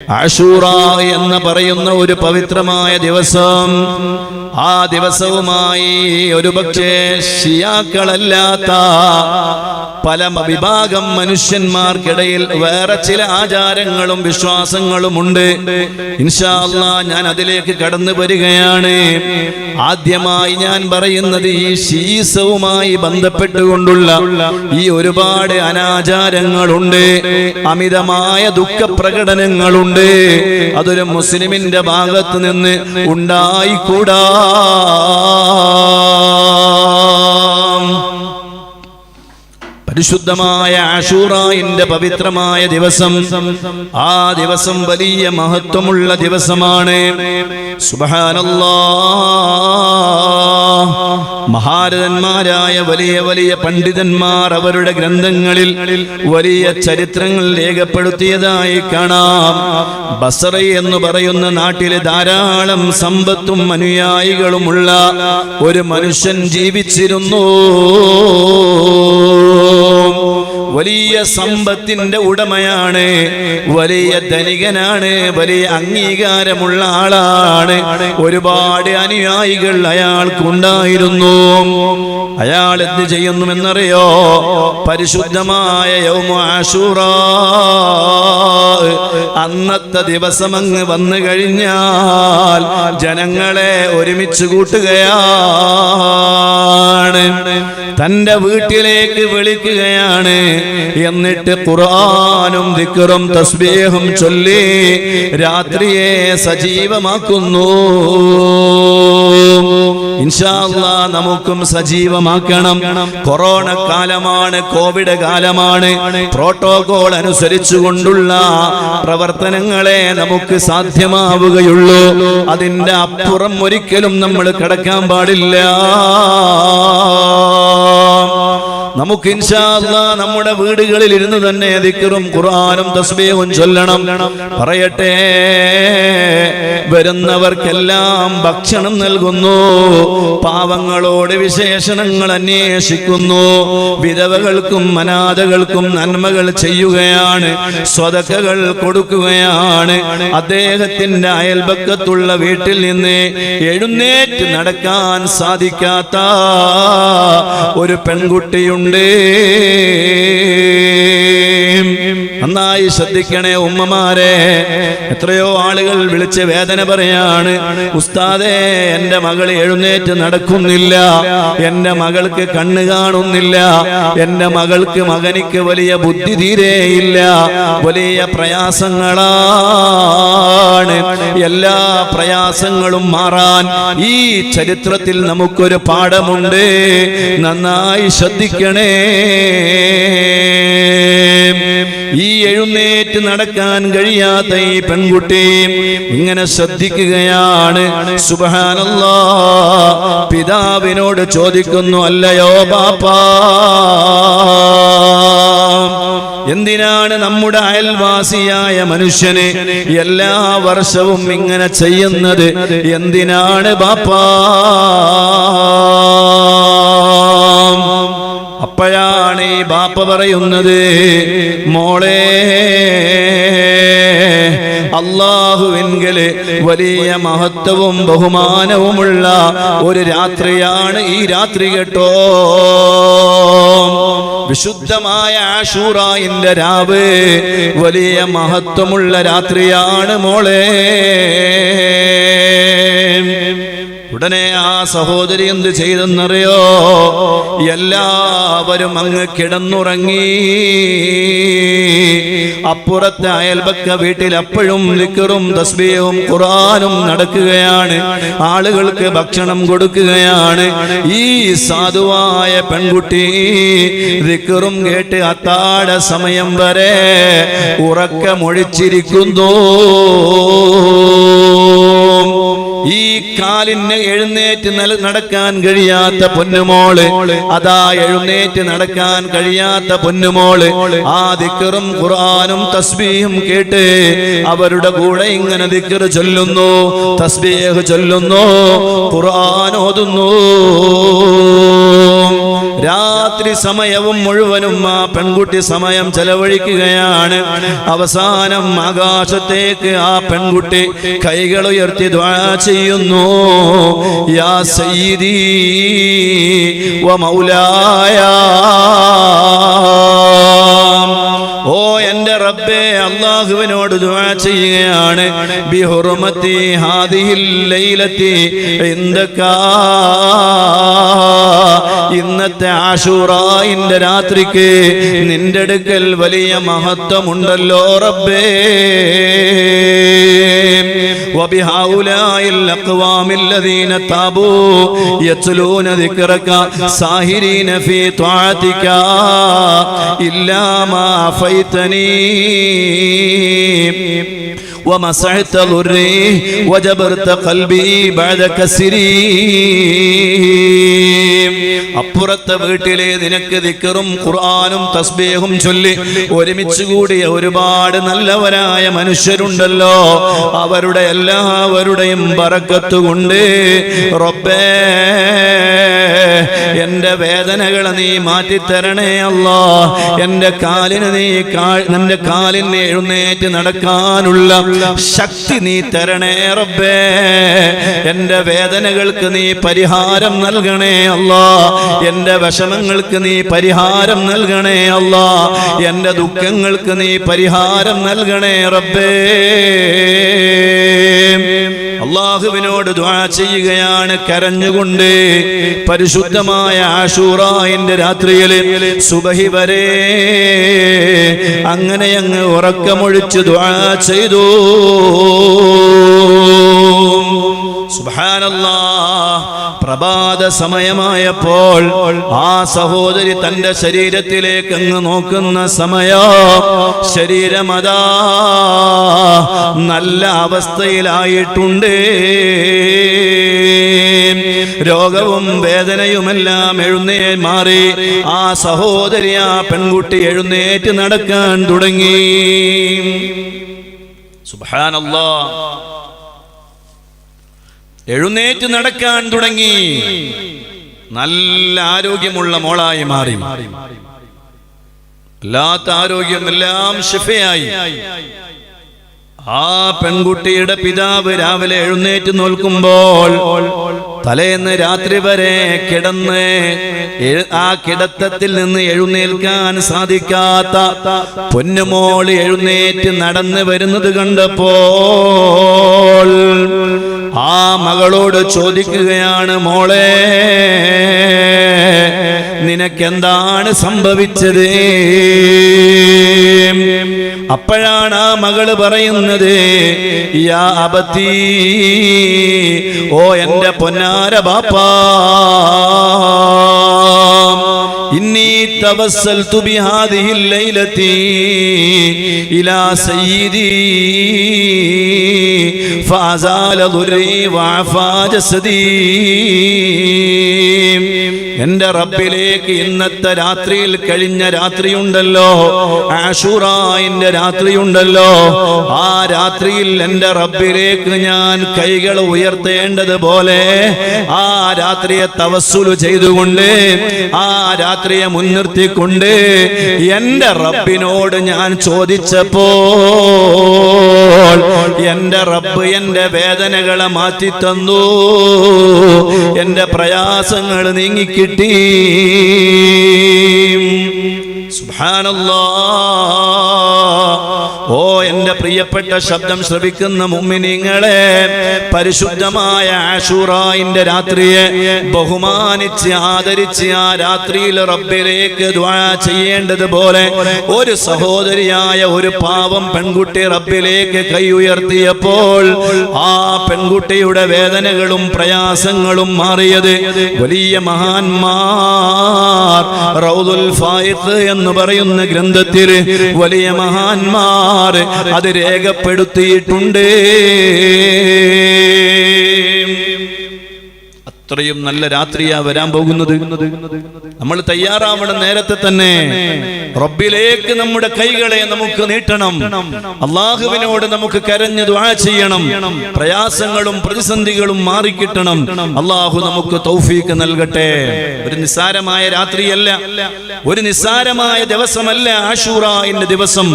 ആഷൂറ എന്ന് പറയുന്ന ഒരു പവിത്രമായ ദിവസം. ആ ദിവസവുമായി ഒരുപക്ഷെ ഷിയാക്കളല്ലാത്ത പല വിഭാഗം മനുഷ്യന്മാർക്കിടയിൽ വേറെ ചില ആചാരങ്ങളും വിശ്വാസങ്ങളും ഉണ്ട് ഇൻഷാ അല്ലാ ഞാൻ അതിലേക്ക് കടന്നു വരികയാണ് ആദ്യമായി ഞാൻ പറയുന്നത് ഈ ശീസവുമായി ബന്ധപ്പെട്ടുകൊണ്ടുള്ള ഈ ഒരുപാട് അനാചാരങ്ങളുണ്ട് അമിതമായ ദുഃഖപ്രകടനങ്ങളുണ്ട്. അതൊരു മുസ്ലിമിന്റെ ഭാഗത്ത് നിന്ന് ഉണ്ടായിക്കൂടാ. പരിശുദ്ധമായ ആഷൂറായിന്റെ പവിത്രമായ ദിവസം. ആ ദിവസം വലിയ മഹത്വമുള്ള ദിവസമാണ്. മഹാരഥന്മാരായ വലിയ വലിയ പണ്ഡിതന്മാർ അവരുടെ ഗ്രന്ഥങ്ങളിൽ വലിയ ചരിത്രങ്ങൾ രേഖപ്പെടുത്തിയതായി കാണാം. ബസറ എന്ന് പറയുന്ന നാട്ടിലെ ധാരാളം സമ്പത്തും അനുയായികളുമുള്ള ഒരു മനുഷ്യൻ ജീവിച്ചിരുന്നു. വലിയ സമ്പത്തിന്റെ ഉടമയാണ് വലിയ ധനികനാണ് വലിയ അംഗീകാരമുള്ള ആളാണ്. ഒരുപാട് അനുയായികൾ അയാൾക്കുണ്ടായിരുന്നു അയാൾ എന്ത് ചെയ്യുന്നു? എന്നറിയോ പരിശുദ്ധമായ യൗമ ആശൂറ അന്നത്തെ ദിവസം അങ്ങ് വന്നു കഴിഞ്ഞാൽ ജനങ്ങളെ ഒരുമിച്ച് കൂട്ടുകയാണ് തന്റെ വീട്ടിലേക്ക് വിളിക്കുകയാണ്. എന്നിട്ട് ഖുർആനും ദിക്റും തസ്ബീഹും ചൊല്ലി രാത്രിയെ സജീവമാക്കുന്നു. ഇൻഷാ അല്ലാഹ് നമുക്കും സജീവമാക്കണം. കൊറോണ കാലമാണ് കോവിഡ് കാലമാണ്. പ്രോട്ടോകോൾ അനുസരിച്ചുകൊണ്ടുള്ള പ്രവർത്തനങ്ങളെ നമുക്ക് സാധ്യമാവുകയുള്ളൂ. അതിന്റെ അപ്പുറം ഒരിക്കലും നമ്മൾ കടക്കാൻ പാടില്ല. നമുക്ക് നമ്മുടെ വീടുകളിൽ ഇരുന്ന് തന്നെ ദിക്കറും ഖുർആാനും തസ്ബീഹും ചൊല്ലണം. പറയട്ടെ വരുന്നവർക്കെല്ലാം ഭക്ഷണം നൽകുന്നു പാവങ്ങളോട് വിശേഷണങ്ങൾ അന്വേഷിക്കുന്നു വിധവകൾക്കും അനാഥകൾക്കും നന്മകൾ ചെയ്യുകയാണ് സ്വതക്കകൾ കൊടുക്കുകയാണ്. അദ്ദേഹത്തിന്റെ അയൽപക്കത്തുള്ള വീട്ടിൽ നിന്ന് എഴുന്നേറ്റ് നടക്കാൻ സാധിക്കാത്ത ഒരു പെൺകുട്ടിയുണ്ട്. ചെയ്തിട്ടുണ്ട് നന്നായി ശ്രദ്ധിക്കണേ ഉമ്മമാരെ. എത്രയോ ആളുകൾ വിളിച്ച് വേദന പറയാണ് ഉസ്താദേ എന്റെ മകൾ എഴുന്നേറ്റ് നടക്കുന്നില്ല. എന്റെ മകൾക്ക് കണ്ണ് കാണുന്നില്ല. എന്റെ മകൾക്ക് മകനിക്ക് വലിയ ബുദ്ധി തീരെയില്ല വലിയ പ്രയാസങ്ങളാണ്. എല്ലാ പ്രയാസങ്ങളും മാറാൻ ഈ ചരിത്രത്തിൽ നമുക്കൊരു പാഠമുണ്ട്. നന്നായി ശ്രദ്ധിക്കണേ. ഈ എഴുന്നേറ്റ് നടക്കാൻ കഴിയാത്ത ഈ പെൺകുട്ടി ഇങ്ങനെ ശ്രദ്ധിക്കുകയാണ്. സുബഹാനല്ലാ. പിതാവിനോട് ചോദിക്കുന്നു അല്ലയോ പാപ്പാ എന്തിനാണ് നമ്മുടെ അയൽവാസിയായ മനുഷ്യന് എല്ലാ വർഷവും ഇങ്ങനെ ചെയ്യുന്നത്? എന്തിനാണ് ബാപ്പാ? ഈ ബാപ്പ പറയുന്നത് മോളെ അള്ളാഹുവിൻകൽ വലിയ മഹത്വവും ബഹുമാനവുമുള്ള ഒരു രാത്രിയാണ് ഈ രാത്രി കേട്ടോ. വിശുദ്ധമായ ആഷൂറായിന്റെ രാവ് വലിയ മഹത്വമുള്ള രാത്രിയാണ് മോളെ. ഉടനെ ആ സഹോദരി എന്ത് ചെയ്തെന്നറിയോ? എല്ലാവരും അങ്ങ് കിടന്നുറങ്ങി. അപ്പുറത്തെ അയൽപക്ക വീട്ടിൽ അപ്പോഴും ലിക്കറും തസ്ബിയവും ഖുറാനും നടക്കുകയാണ്. ആളുകൾക്ക് ഭക്ഷണം കൊടുക്കുകയാണ്. ഈ സാധുവായ പെൺകുട്ടി ലിക്കറും കേട്ട് അത്താഴ സമയം വരെ ഉറക്കമൊഴിച്ചിരിക്കുന്നു. ഈ കാലിന് എഴുന്നേറ്റ് നടക്കാൻ കഴിയാത്ത പൊന്നുമോൾ. അതാ എഴുന്നേറ്റ് നടക്കാൻ കഴിയാത്ത പൊന്നുമോൾ. ആ ദിക്കറും ഖുർആാനും തസ്ബീഹും കേട്ട് അവരുടെ കൂടെ ഇങ്ങനെ ദിക്കർ ചൊല്ലുന്നു. തസ്ബീഹ് ചൊല്ലുന്നു. ഖുർആൻ ഓതുന്നു. രാത്രി രാത്രി സമയവും മുഴുവനും ആ പെൺകുട്ടി സമയം ചെലവഴിക്കുകയാണ്. അവസാനം ആകാശത്തേക്ക് ആ പെൺകുട്ടി കൈകൾ ഉയർത്തി ചെയ്യുന്നു. യാ സയ്യിദി വ മൗലായ. ഓ എന്റെ റബ്ബേ അള്ളാഹുവിനോട് ദുആ ചെയ്യുകയാണ്. ബിഹുറുമത്തി ഹാദിഹിൽ ലൈലത്തി ഇന്ദക ഇന്നത്തെ ആശൂറായിന്റെ രാത്രിക്ക് നിന്റെ അടുക്കൽ വലിയ മഹത്വമുണ്ടല്ലോ റബ്ബേ وبهؤلاء الأقوام الذين تابوا يتلون ذكرك ساهرين في طاعتك إلا ما عفيتني ومسحت ضري وجبرت قلبي بعد كسري അപ്പുറത്തെ വീട്ടിലെ നിനക്ക് ദിക്കറും ഖുർആാനും തസ്ബീഹും ചൊല്ലി ഒരുമിച്ച് കൂടിയ ഒരുപാട് നല്ലവരായ മനുഷ്യരുണ്ടല്ലോ അവരുടെ എല്ലാവരുടെയും ബറക്കത്ത് കൊണ്ട് റബ്ബേ എന്റെ വേദനകളെ നീ മാറ്റിത്തരണേ അല്ലാ എന്റെ കാലിന് നീ കാ- എന്റെ കാലിന് എഴുന്നേറ്റ് നടക്കാനുള്ള ശക്തി നീ തരണേ റബ്ബേ. എന്റെ വേദനകൾക്ക് നീ പരിഹാരം നൽകണേ അല്ലാ. എന്റെ വിഷമങ്ങൾക്ക് നീ പരിഹാരം നൽകണേ അല്ലാ. എന്റെ ദുഃഖങ്ങൾക്ക് നീ പരിഹാരം നൽകണേ റബ്ബേ. അള്ളാഹുവിനോട് ചെയ്യുകയാണ് കരഞ്ഞുകൊണ്ട് പരിശുദ്ധമായ ആഷൂറായിന്റെ രാത്രിയിൽ സുബഹി വരെ അങ്ങനെ അങ്ങ് ഉറക്കമൊഴിച്ച് ചെയ്തു. സുബ്ഹാനല്ലാ. പ്രഭാത സമയമായപ്പോൾ ആ സഹോദരി തന്റെ ശരീരത്തിലേക്ക് അങ്ങ് നോക്കുന്ന സമയോ ശരീരമതാ നല്ല അവസ്ഥയിലായിട്ടുണ്ട്. രോഗവും വേദനയുമെല്ലാം എഴുന്നേ മാറി ആ സഹോദരി ആ പെൺകുട്ടി എഴുന്നേറ്റ് നടക്കാൻ തുടങ്ങി. സുബ്ഹാനല്ലാ. എഴുന്നേറ്റ് നടക്കാൻ തുടങ്ങി. നല്ല ആരോഗ്യമുള്ള മോളായി മാറി. അല്ലാത്ത ആരോഗ്യം എല്ലാം ഷിഫയായി ആ പെൺകുട്ടിയുടെ പിതാവ് രാവിലെ എഴുന്നേറ്റ് നോൽക്കുമ്പോൾ തലേന്ന് രാത്രി വരെ കിടന്ന് ആ കിടത്തത്തിൽ നിന്ന് എഴുന്നേൽക്കാൻ സാധിക്കാത്ത പൊന്നുമോൾ എഴുന്നേറ്റ് നടന്നു വരുന്നത് കണ്ടപ്പോൾ ആ മകളോട് ചോദിക്കുകയാണ് മോളെ നിനക്കെന്താണ് സംഭവിച്ചത് അപ്പോഴാണ് ആ മകള് പറയുന്നത് യാ അബത്തി ഓ എന്റെ പൊന്നാര ബാപ്പാ ഇന്നി തവസ്സൽതു ബിഹാദിഹി الليلة إلى سيدي فأزال ضري وعفى جسدي. എന്റെ റബ്ബിലേക്ക് ഇന്നത്തെ രാത്രിയിൽ കഴിഞ്ഞ രാത്രിയുണ്ടല്ലോ. ആഷുറായിന്റെ രാത്രിയുണ്ടല്ലോ. ആ രാത്രിയിൽ എന്റെ റബ്ബിലേക്ക് ഞാൻ കൈകൾ ഉയർത്തേണ്ടതുപോലെ ആ രാത്രിയെ തവസ്സുലു ചെയ്തുകൊണ്ട് ആ രാത്രിയെ മുൻനിർത്തിക്കൊണ്ട് എന്റെ റബ്ബിനോട് ഞാൻ ചോദിച്ചപ്പോൾ എന്റെ റബ്ബ് എന്റെ വേദനകളെ മാറ്റി തന്നു എന്റെ പ്രയാസങ്ങൾ ഓ എന്റെ പ്രിയപ്പെട്ട ശബ്ദം ശ്രവിക്കുന്ന മുമ്മിനിങ്ങളെ പരിശുദ്ധമായ ആഷൂറായിന്റെ രാത്രിയെ ബഹുമാനിച്ച് ആദരിച്ച് ആ രാത്രിയിൽ റബ്ബിലേക്ക് ചെയ്യേണ്ടതുപോലെ ഒരു സഹോദരിയായ ഒരു പാവം പെൺകുട്ടി റബ്ബിലേക്ക് കൈ ഉയർത്തിയപ്പോൾ ആ പെൺകുട്ടിയുടെ വേദനകളും പ്രയാസങ്ങളും മാറിയത് വലിയ മഹാന്മാർ എന്ന് പറയുന്ന ഗ്രന്ഥത്തിൽ വലിയ മഹാന്മാർ അത് രേഖപ്പെടുത്തിയിട്ടുണ്ട് അത്രയും നല്ല രാത്രിയാ വരാൻ പോകുന്നത്. നമ്മൾ തയ്യാറാവണം നേരത്തെ തന്നെ. റബ്ബിലേക്ക് നമ്മുടെ കൈകളെ നമുക്ക് നീട്ടണം. അള്ളാഹുവിനോട് നമുക്ക് കരഞ്ഞ് ദുആ ചെയ്യണം. പ്രയാസങ്ങളും പ്രതിസന്ധികളും മാറിക്കിട്ടണം. അള്ളാഹു നമുക്ക് തൗഫീക്ക് നൽകട്ടെ. ഒരു നിസ്സാരമായ രാത്രിയല്ല. ഒരു നിസ്സാരമായ ദിവസമല്ല ആഷൂറ ദിവസം.